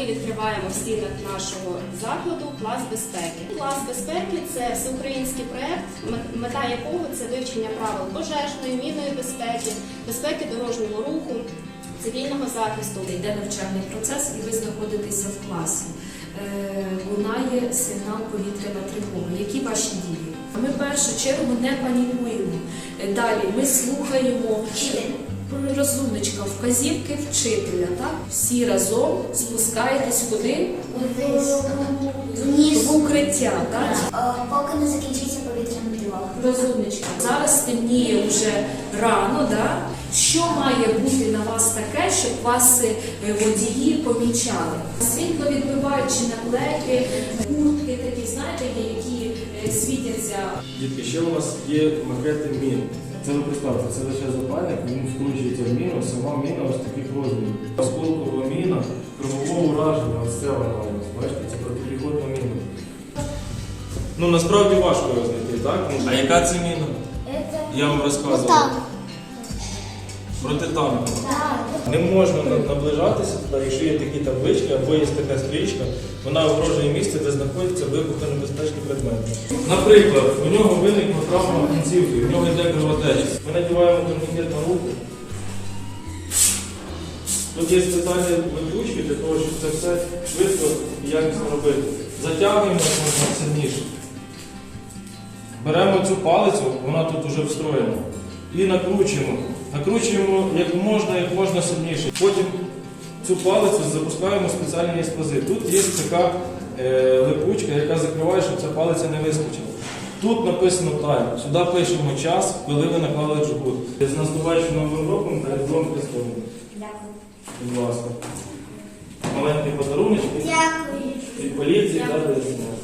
ми відкриваємо в стінах нашого закладу клас безпеки. Клас безпеки це всеукраїнський проект, мет- мета якого це вивчення правил пожежної, мінної безпеки, безпеки дорожнього руху, цивільного захисту. Йде навчальний процес, і ви знаходитеся в класі. Е, Лунає сигнал повітряна тривога. Які ваші дії? Ми в першу чергу не панікуємо. Е, Далі ми слухаємо розумничка, вказівки вчителя. Так? Всі разом спускаєтесь куди? Вниз. В укриття. Так? Е, Поки не закінчиться повітряна тривога. Розумничка. Зараз темніє вже рано, да? Що має бути на вас таке, щоб вас е, водії помічали? Світло відбиваючи наклейки, куртки такі, знаєте, які е, світяться. Дітки, ще у нас є макети мін. Це ви представте, це лише запальник, він вкручується в міну, сама міна ось таких розмірів. Осколкова міна, кругового ураження, ось це вона у нас, бачите, це протипіхотна міна. Ну насправді важко його знайти, так? А яка це міна? Я вам розказував. Протитанкова. Не можна наближатися туди, якщо є такі таблички або є така стрічка, вона огрожує місце, де знаходяться вибухонебезпечні предмети. Наприклад, у нього виникла травма кінцівки, у нього йде кровотеча. Ми надіваємо турнікет на руку. Тут є спеціальні виключки для того, щоб це все швидко і якісно робити. Затягуємо сильніше. Беремо цю палицю, вона тут вже встроєна, і накручуємо. Накручуємо як можна, як можна сильніше. Потім цю палицю запускаємо в спеціальні ескози. Тут є така е, липучка, яка закриває, щоб ця палиця не вискочила. Тут написано тайм. Сюди пишемо час, коли ви наклали джгут. З наступаючим новим роком та Різдвом Христовим. Дякую. Будь ласка. Маленький подарунок Дякую. від поліції та ДСНС.